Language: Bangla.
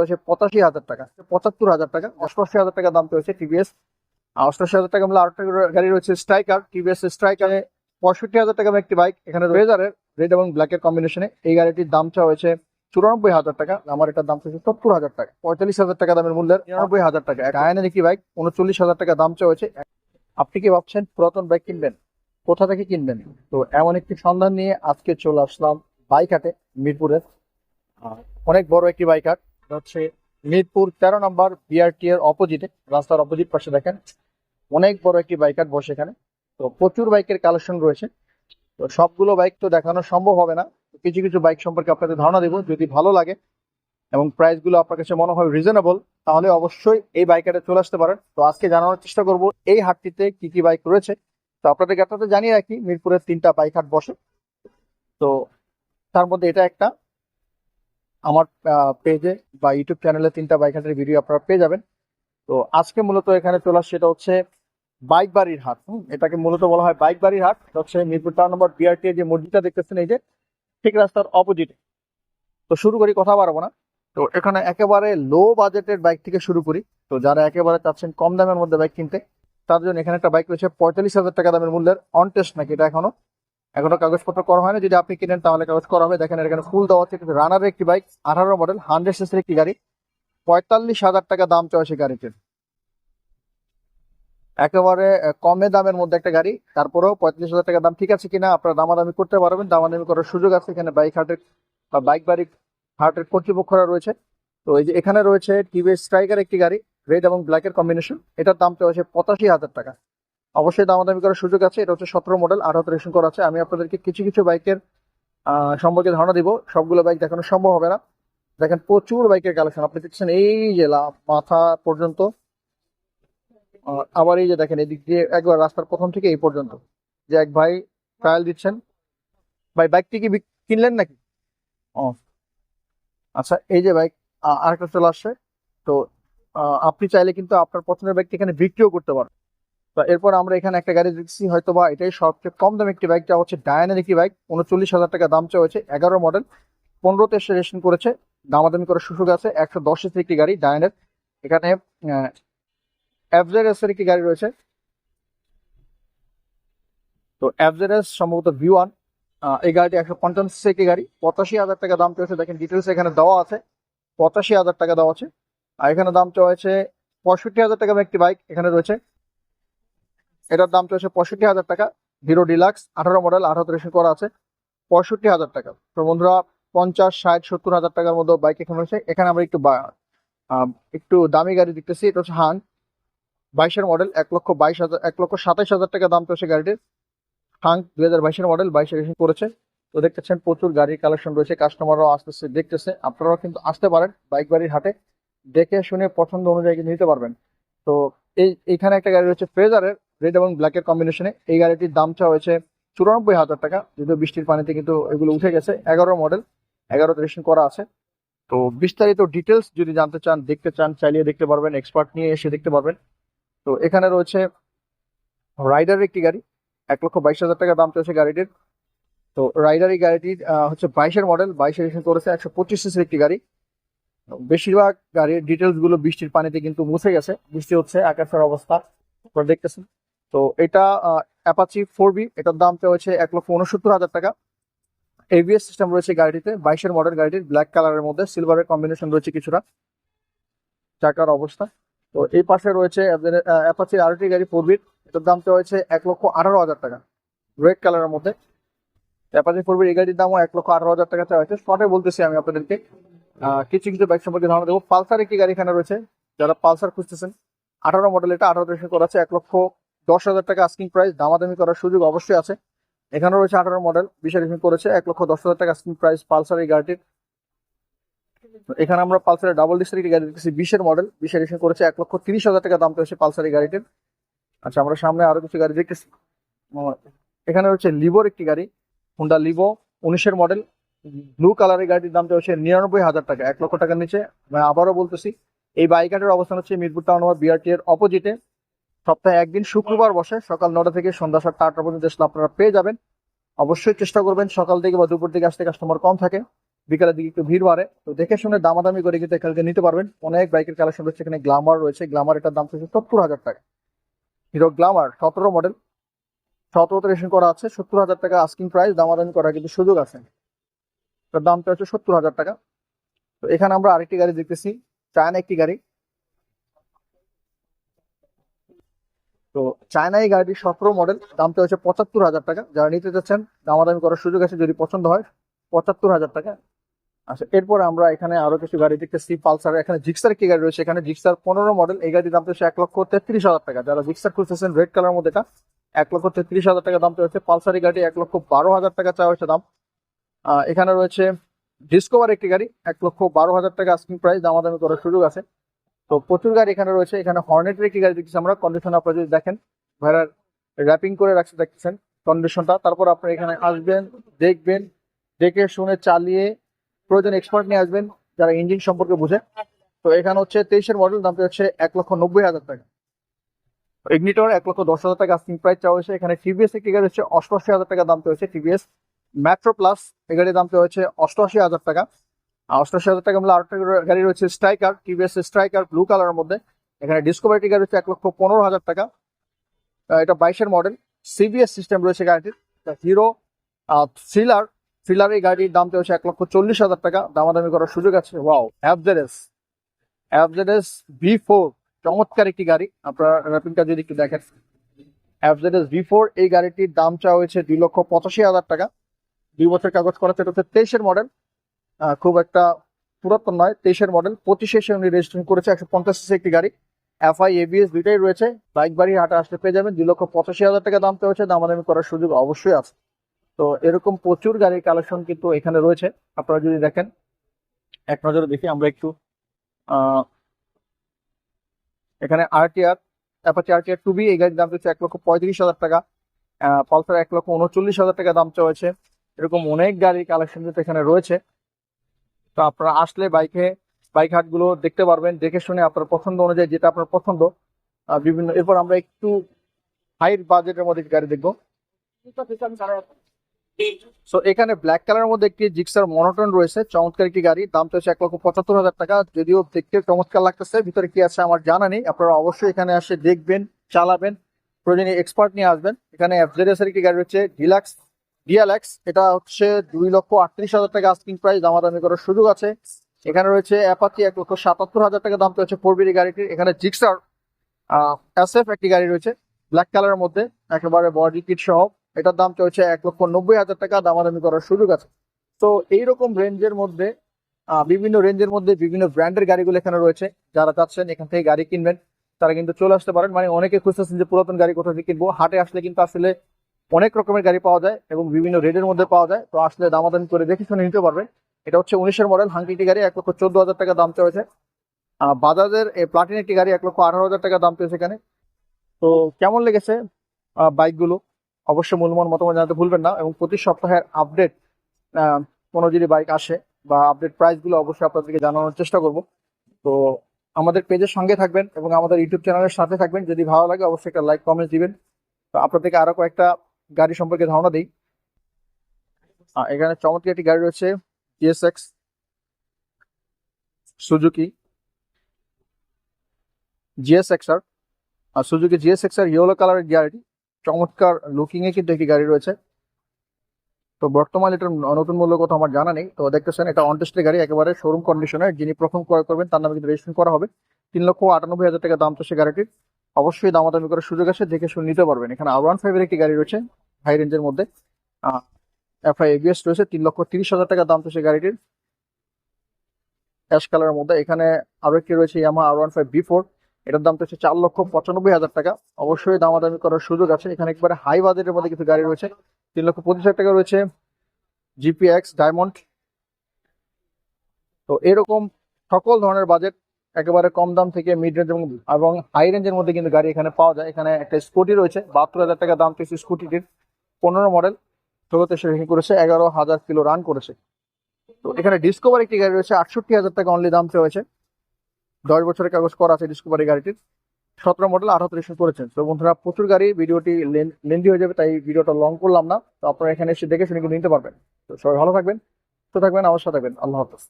হয়েছে পঁচাশি হাজার টাকা। পঁচাত্তর হাজার টাকা, অষ্টআশি হাজার টাকা দাম হয়েছে টিভিএস অষ্টআশি হাজার টাকা মিলে আরেকটা গাড়ি রয়েছে স্ট্রাইকার টিভিএস স্ট্রাইকারে পঁয়ষট্টি হাজার টাকা একটি বাইক এখানে রেজারের রেড এবং ব্ল্যাকের কম্বিনেশনে এই গাড়িটির দাম চাওয়া হয়েছে চুরানব্বই হাজার টাকা। আমার এটার দাম চাইছে সত্তর হাজার টাকা। পঁয়তাল্লিশ হাজার টাকা দামের মূল্যের নিরানব্বই হাজার টাকা। গায়নের একটি বাইক উনচল্লিশ হাজার টাকা দাম চাওয়া হয়েছে। আপনি কি ভাবছেন পুরাতন বাইক কিনবেন? কোথা থেকে কিনবেন? তো এমন একটি সন্ধান নিয়ে আজকে চলে আসলাম বাইক হাটে মিরপুরের অনেক বড় একটি বাইক হাট হচ্ছে মিরপুর তেরো নম্বর বিআরটি এর অপোজিটে রাস্তার অপোজিট পাশে দেখেন। অনেক বড় একটি বাইক হাট বসে এখানে। তো প্রচুর বাইকের কালেকশন রয়েছে। তো সবগুলো বাইক তো দেখানো সম্ভব হবে না। কিছু কিছু বাইক সম্পর্কে আপনাদের ধারণা দেবো, যদি ভালো লাগে এবং প্রাইসগুলো আপনার কাছে মনে হয় রিজনেবল তাহলে অবশ্যই এই বাইকারে চলে আসতে পারেন। তো আজকে জানানোর চেষ্টা করব, এই হাটটিতে কি কি বাইক রয়েছে? তো আপনাদেরকে আপনাদের জানিয়ে রাখি মিরপুরের তিনটা বাইক হাট বসে। তো তার মধ্যে এটা একটা। আমার পেজে বা ইউটিউব চ্যানেলে তিনটা বাইক হাটের ভিডিও আপনারা পেয়ে যাবেন। তো আজকে মূলত এখানে চলে আসছে, এটা হচ্ছে বাইক বাড়ির হাট। এটাকে মূলত বলা হয় বাইক বাড়ির হাট। হচ্ছে মিরপুর টাউন নম্বর বিআরটি যে মসজিদটা দেখতেছেন, এই যে ঠিক রাস্তার অপোজিটে তো শুরু করি, কথা বাড়াবো না। তো এখানে একেবারে লো বাজেটের বাইক থেকে শুরু করি। তো যারা একেবারে চাচ্ছেন কম দামের মধ্যে বাইক কিনতে, তার জন্য এখানে একটা বাইক রয়েছে পঁয়তাল্লিশ হাজার টাকা দামের মূল্যের অন টেস্ট নাকি এটা এখনও এখনও কাগজপত্র করা হয় না যদি আপনি কিনেন, তাহলে কাগজ করা হবে। দেখেন, এখানে ফুল দেওয়া আছে কিন্তু রানারের একটি বাইক আঠারো মডেল হান্ড্রেড সিসির একটি গাড়ি। পঁয়তাল্লিশ হাজার টাকা দাম চাওয়া সেই গাড়িটির একেবারে কমে দামের মধ্যে একটা গাড়ি। তারপরেও পঁয়তাল্লিশ হাজার টাকা দাম ঠিক আছে কিনা, আপনারা দামাদামি করতে পারবেন। দামাদামি করার সুযোগ আছে এখানে বাইক হাটের বা বাইক বাড়ি হাটের কর্তৃপক্ষরা রয়েছে। তো এই যে এখানে রয়েছে টিভিএস স্ট্রাইকার একটি গাড়ি রেড এবং ব্ল্যাকের কম্বিনেশন এটার দামটা হচ্ছে পঁচাশি হাজার টাকা। অবশ্যই দামাদামি করার সুযোগ আছে। এটা হচ্ছে সতেরো মডেল আর আঠারো রেশন করা আছে। আমি আপনাদেরকে কিছু কিছু বাইকের সম্পর্কে ধারণা দিব। সবগুলো বাইক দেখানো সম্ভব হবে না। দেখেন, প্রচুর বাইকের কালেকশন আপনি দেখছেন এই যে মাথা পর্যন্ত। আবার এই যে দেখেন, এদিক দিয়ে একবার রাস্তার প্রথম থেকে এই পর্যন্ত। যে এক ভাই ট্রায়াল দিচ্ছেন। ভাই, বাইকটি কি কিনলেন নাকি? ও। আচ্ছা এই যে বাইক আরেকটা চলে আসছে। তো আপনি চাইলে কিন্তু আপনার পছন্দের বাইকটি এখানে বিক্রিও করতে পারেন তো এরপর আমরা এখানে একটা গাড়ি দেখছি হয়তো বা এটাই সবচেয়ে কম দামে একটি বাইকটা হচ্ছে ডায়ানের একটি বাইক। উনচল্লিশ হাজার টাকা দাম চাওয়া হয়েছে এগারো মডেল পনেরোতে রেজিস্ট্রেশন করেছে, দামাদামি করার সুযোগ আছে, একশো দশ সিসির একটি গাড়ি ডায়ানের এখানে এর একটি গাড়ি রয়েছে। তো এস সম্ভবত ভি ওয়ান এই গাড়িটি একশো পঞ্চান্ন সিসি একটি গাড়ি। পঁচাশি হাজার টাকা দাম চলেছে দেখেন ডিটেলস এখানে দেওয়া আছে। পঁচাশি হাজার টাকা দেওয়া আছে। আর এখানে দাম চাওয়া হয়েছে পঁয়ষট্টি হাজার টাকা একটি বাইক এখানে রয়েছে। এটার দাম চলছে পঁয়ষট্টি হাজার টাকা। হিরো ডিলাক্স আঠারো মডেল আঠারো রেশন করা আছে, পঁয়ষট্টি হাজার টাকা। তো বন্ধুরা, পঞ্চাশ, ষাট, সত্তর হাজার টাকার মতো বাইক এখানে রয়েছে। এখানে আমরা একটু একটু দামি গাড়ি দেখতেছি, এটা হচ্ছে হাং বাইশের মডেল এক লক্ষ বাইশ হাজার, এক লক্ষ সাতাইশ হাজার টাকা দাম চলছে গাড়িটির। হাং দুই হাজার বাইশের মডেল বাইশে রেশন করেছে তো দেখতেছেন, প্রচুর গাড়ির কালেকশন রয়েছে কাস্টমাররাও আসতেছে, দেখতেছে। আপনারাও কিন্তু আসতে পারেন বাইক বাড়ির হাটে। দেখে শুনে পছন্দ অনুযায়ী কিন্তু নিতে পারবেন। তো এই এখানে একটা গাড়ি রয়েছে ফ্রেজারের রেড এবং ব্ল্যাকের কম্বিনেশনে এই গাড়িটির দাম চাওয়া হয়েছে চুরানব্বই হাজার টাকা। যদিও বৃষ্টির পানিতে কিন্তু এগুলো উঠে গেছে। এগারো মডেল এগারো রেজিস্ট্রেশন করা আছে। তো বিস্তারিত ডিটেলস যদি জানতে চান, দেখতে চান, চাইলে দেখতে পারবেন এক্সপার্ট নিয়ে এসে দেখতে পারবেন। তো এখানে রয়েছে রাইডার একটি গাড়ি, এক লক্ষ বাইশ হাজার টাকা দাম চলছে গাড়িটির। তো রাইডার এই গাড়িটির হচ্ছে বাইশের মডেল বাইশে রেজিস্ট্রেশন করেছে একশো পঁচিশ সিসির একটি গাড়ি। বেশিরভাগ গাড়ির ডিটেলসগুলো বৃষ্টির পানিতে কিন্তু মুছে গেছে। বৃষ্টি হচ্ছে, আকাশের অবস্থা, আপনারা দেখতেছেন। তো এটা অ্যাপাচি ফোর বি এটার দাম হচ্ছে এক লক্ষ উনসত্তর হাজার টাকা। এবিএস সিস্টেম রয়েছে গাড়িটিতে, বাইশের মডেল গাড়িটির ব্ল্যাক কালারের মধ্যে সিলভারের কম্বিনেশন রয়েছে কিছুটা। চাকার অবস্থা। তো এই পাশে রয়েছে অ্যাপাচি আরটি গাড়ি ফোর বির এটার দাম হচ্ছে এক লক্ষ আঠারো হাজার টাকা। রেড কালারের মধ্যে। অ্যাপাচি ফোর বির এই গাড়ির দামও এক লক্ষ আঠারো হাজার টাকা চাওয়া হয়েছে শর্টে বলতেছি আমি আপনাদেরকে। কিছু কিছু বাইক সম্পর্কে ধারণা দেবো। পালসার একটি গাড়ি এখানে রয়েছে। যারা পালসার খুঁজতেছেন, আঠারো মডেল এটা আঠারো রেজিস্ট্রেশন করা আছে, এক লক্ষ দশ হাজার টাকা আস্কিং প্রাইস দামাদামি করার সুযোগ অবশ্যই আছে। এখানে রয়েছে আঠারো মডেল বিশে রেজিস্ট্রেশন করেছে, এক লক্ষ দশ হাজার টাকা আস্কিং প্রাইস পালসার এই গাড়িটির এখানে আমরা পালসারের ডাবল ডিস্টার গাড়ি দেখতেছি বিশের মডেল বিশে রেজিস্ট্রেশন করেছে, এক লক্ষ তিরিশ হাজার টাকা দাম পেয়েছে পালসার এই গাড়িটির আচ্ছা আমরা সামনে আরও কিছু গাড়ি দেখতেছি। এখানে রয়েছে লিভোর একটি গাড়ি হুন্ডা লিভো উনিশের মডেল ব্লু কালারের গাড়িটির দামটা হচ্ছে নিরানব্বই হাজার টাকা, এক লক্ষ টাকার নিচে। আমি আবারও বলতেছি, এই বাইকাটের অবস্থান হচ্ছে মিরপুর টাউন বিআরটি এর অপোজিটে সপ্তাহে একদিন শুক্রবার বসে সকাল নটা থেকে সন্ধ্যা সাতটা, আটটা পর্যন্ত আসলে আপনারা পেয়ে যাবেন। অবশ্যই চেষ্টা করবেন সকাল থেকে বা দুপুর থেকে আসতে কাস্টমার কম থাকে। বিকালের দিকে একটু ভিড় বাড়ে। তো দেখে শুনে দামাদামি করে কিন্তু এখানে নিতে পারবেন। অনেক বাইকের কালেকশন রয়েছে, এখানে গ্লামার রয়েছে। গ্লামার এটার দাম হচ্ছে সত্তর হাজার টাকা। হিরো গ্লামার সতেরো মডেল সতেরোতে রেশন করা আছে, সত্তর হাজার টাকা আস্কিং প্রাইস দামাদামি করার কিন্তু সুযোগ আছে। তার দামটা হচ্ছে সত্তর হাজার টাকা। তো এখানে আমরা আরেকটি গাড়ি দেখতেছি। চায়না একটি গাড়ি তো চায়না এই গাড়িটি সতেরো মডেল দামটা হচ্ছে পঁচাত্তর হাজার টাকা। যারা নিতে চাচ্ছেন, দামাদামি করার সুযোগ আছে, যদি পছন্দ হয়, পঁচাত্তর হাজার টাকা আচ্ছা এরপর আমরা এখানে আরও কিছু গাড়ি দেখতেছি পালসার এখানে জিক্সার কি গাড়ি রয়েছে? এখানে জিক্সার পনেরো মডেল এই গাড়ির দাম হচ্ছে এক লক্ষ তেত্রিশ হাজার টাকা। যারা জিক্সার খুঁজতেছেন রেড কালার মধ্যে এটা, এক লক্ষ তেত্রিশ হাজার টাকা দাম হচ্ছে পালসার এই গাড়ি এক লক্ষ বারো হাজার টাকা চাওয়া হচ্ছে দাম। এখানে রয়েছে ডিসকভার একটি গাড়ি, এক লক্ষ বারো হাজার টাকা আস্কিং প্রাইস দামাদামি করার সুযোগ আছে। তো প্রচুর গাড়ি এখানে রয়েছে। এখানে হর্নেটের একটি গাড়ি দেখতেছি আমরা। কন্ডিশন আপনারা যদি দেখেন ভাইরার র্যাপিং করে রাখতে দেখতেছেন? কন্ডিশনটা তারপর আপনারা এখানে আসবেন, দেখবেন, দেখে শুনে চালিয়ে প্রয়োজন এক্সপার্ট নিয়ে আসবেন, যারা ইঞ্জিন সম্পর্কে বুঝে। তো এখানে হচ্ছে তেইশের মডেল দামটা হচ্ছে এক লক্ষ নব্বই হাজার টাকা। ইগনিটর এক লক্ষ দশ হাজার টাকা প্রাইস চাওয়া হয়েছে। এখানে টিভিএস একটি গাড়ি হচ্ছে অষ্টআশি হাজার টাকা, দাম হয়েছে টিভিএস মেট্রো প্লাস এই গাড়ির দাম হচ্ছে অষ্টআশি হাজার টাকা। অষ্টআশি হাজার টাকা মিলে আরেকটা গাড়ি রয়েছে স্ট্রাইকার টিভিএস স্ট্রাইকার ব্লু কালারের মধ্যে। এখানে ডিসকভারিটি গাড়ি হচ্ছে এক লক্ষ পনেরো হাজার টাকা। এটা বাইশের মডেল সিবিএস সিস্টেম রয়েছে গাড়িটির। হিরো থ্রিলার থ্রিলার এই গাড়ির দামটা হচ্ছে এক লক্ষ চল্লিশ হাজার টাকা। দামাদামি করার সুযোগ আছে। ওয়াও অ্যাভজেডএস অ্যাভজেডএস ভি ফোর চমৎকার একটি গাড়ি। আপনারা র্যাপিংটা যদি একটু দেখেন। অ্যাভজেডএস ভি ফোর এই গাড়িটির দাম চাওয়া হয়েছে দুই লক্ষ পঁচাশি হাজার টাকা। দুই বছর কাগজ করা সেটা হচ্ছে তেইশের মডেল খুব একটা পুরাতন নয়, তেইশের মডেল পঁচিশে সে উনি রেজিস্ট্রেশন করেছে, একশো পঞ্চাশ একটি গাড়ি। এফআই এবিএস দুইটাই রয়েছে। বাইক বাড়ি হাটে আসলে পেয়ে যাবেন। দুই লক্ষ পঁচাশি হাজার টাকা দাম হচ্ছে দামাদামি করার সুযোগ অবশ্যই আছে। তো এরকম প্রচুর গাড়ির কালেকশন কিন্তু এখানে রয়েছে। আপনারা যদি দেখেন, এক নজরে দেখি, আমরা একটু এখানে RTR Apache RTR two V এই গাড়ির দাম হচ্ছে এক লক্ষ পঁয়ত্রিশ হাজার টাকা। পালসার এক লক্ষ উনচল্লিশ হাজার টাকা দাম চাওয়াছে এরকম অনেক গাড়ির কালেকশন কিন্তু এখানে রয়েছে। তো আপনারা আসলে বাইকে বাইক হাটগুলো দেখতে পারবেন, দেখে শুনে আপনার পছন্দ অনুযায়ী যেটা আপনার পছন্দ বিভিন্ন, এরপর আমরা একটু হাই বাজেটের মধ্যে গাড়ি দেখব। সো এখানে ব্ল্যাক কালারের মধ্যে একটি জিক্সার মনোটন রয়েছে, চমৎকার একটি গাড়ি, দাম তো এক লক্ষ পঁচাত্তর হাজার টাকা, যদিও দেখতে চমৎকার লাগতেছে, ভিতরে কি আছে আমার জানা নেই, আপনারা অবশ্যই এখানে আসে দেখবেন, চালাবেন প্রয়োজনীয় এক্সপার্ট নিয়ে আসবেন। এখানে এফজেডএস এর একটি গাড়ি রয়েছে ডিলাক্স ডিএলএক্স এটা হচ্ছে দুই লক্ষ আটত্রিশ হাজার টাকা আস্কিং প্রাইস দামাদামি করার সুযোগ আছে। এখানে রয়েছে অ্যাপাচি এক লক্ষ সাতাত্তর হাজার টাকা দাম হচ্ছে ফোর বিডি গাড়িটির। এখানে জিক্সার এসএফ একটি গাড়ি রয়েছে ব্ল্যাক কালারের মধ্যে, একেবারে বডি কিট সহ। এটার দাম হচ্ছে এক লক্ষ নব্বই হাজার টাকা, দামাদামি করার সুযোগ আছে। তো এইরকম রেঞ্জের মধ্যে বিভিন্ন রেঞ্জের মধ্যে বিভিন্ন ব্র্যান্ডের গাড়িগুলো এখানে রয়েছে। যারা চাচ্ছেন এখান থেকে গাড়ি কিনবেন, তারা কিন্তু চলে আসতে পারেন। মানে অনেকে খুঁজতেছেন যে পুরাতন গাড়ি কোথা থেকে কিনবো। হাটে আসলে কিন্তু আসলে অনেক রকমের গাড়ি পাওয়া যায় এবং বিভিন্ন রেটের মধ্যে পাওয়া যায়। তো আসলে দামাদামি করে দেখে শুনে নিতে পারবেন। এটা হচ্ছে উনিশের মডেল হাঙ্কিটি গাড়ি এক লক্ষ চোদ্দ হাজার টাকা দাম আহ, বাজাজের এই প্লাটিন একটি গাড়ি এক লক্ষ আঠারো হাজার টাকা দাম পেয়েছে এখানে। তো কেমন লেগেছে বাইকগুলো অবশ্যই মূল্যমান মতামত জানাতে ভুলবেন না এবং প্রতি সপ্তাহের আপডেট কোনো যদি বাইক আসে বা আপডেট প্রাইসগুলো অবশ্যই আপনাদেরকে জানানোর চেষ্টা করব। তো আমাদের পেজের সঙ্গে থাকবেন এবং আমাদের ইউটিউব চ্যানেলের সাথে থাকবেন। যদি ভালো লাগে অবশ্যই একটা লাইক কমেন্ট দিবেন। তো আপনাদেরকে আরও কয়েকটা গাড়ি সম্পর্কে ধারণা দিই। এখানে চমৎকার একটি গাড়ি রয়েছে GSX Suzuki GSX R Suzuki GSX R yellow কালারের গাড়িটি, চমৎকার লুকিং এ কিন্তু একটি গাড়ি রয়েছে। তো বর্তমানে এটার নতুন মূল্য কত আমার জানা নেই। তো দেখতেছেন, এটা অনটেস্টের গাড়ি, একেবারে শোরুম কন্ডিশনে যিনি প্রথম ক্রয় করবেন, তার নামে কিন্তু রেজিস্ট্রেশন করা হবে। তিন লক্ষ আটানব্বই হাজার টাকা দাম তো সে গাড়িটির। অবশ্যই দামাদামি করার সুযোগ আছে, দেখে শুনে নিতে পারবেন। এখানে আর ওয়ান ফাইভের একটি গাড়ি রয়েছে হাই রেঞ্জের মধ্যে। এফআই এবিএস রয়েছে, তিন লক্ষ তিরিশ হাজার টাকা দাম তো সে গাড়িটির অ্যাশ কালারের মধ্যে। এখানে আরও একটি রয়েছে Yamaha R one five V four এটার দাম তো হচ্ছে চার লক্ষ পঁচানব্বই হাজার টাকা। অবশ্যই দামাদামি করার সুযোগ আছে। এখানে একবারে হাই বাজেটের মধ্যে কিছু গাড়ি রয়েছে। তিন লক্ষ পঁচিশ হাজার টাকা রয়েছে জিপিএক্স ডায়মন্ড তো এরকম সকল ধরনের বাজেট একেবারে কম দাম থেকে মিড রেঞ্জ এবং এবং হাই রেঞ্জের মধ্যে কিন্তু গাড়ি এখানে পাওয়া যায়। এখানে একটা স্কুটি রয়েছে। বাহাত্তর হাজার টাকা দাম পেয়েছে স্কুটিটির পনেরো মডেল ষোলোতে সে রেখে করেছে? এগারো হাজার কিলো রান করেছে। তো এখানে ডিসকভার একটি গাড়ি রয়েছে, আটষট্টি হাজার টাকা অনলি দাম চেয়েছে দশ বছরের কাগজ করা আছে ডিসকভারি গাড়িটির। সতেরো মডেল আঠাত্রিশে করেছেন তো বন্ধুরা, প্রচুর গাড়ি, ভিডিওটি লেন্দি হয়ে যাবে, তাই ভিডিওটা লং করলাম না। তো আপনারা এখানে এসে দেখে শুনে নিতে পারবেন। তো সবাই ভালো থাকবেন তো থাকবেন, আমার সাথে থাকবেন। আল্লাহ হাফেজ।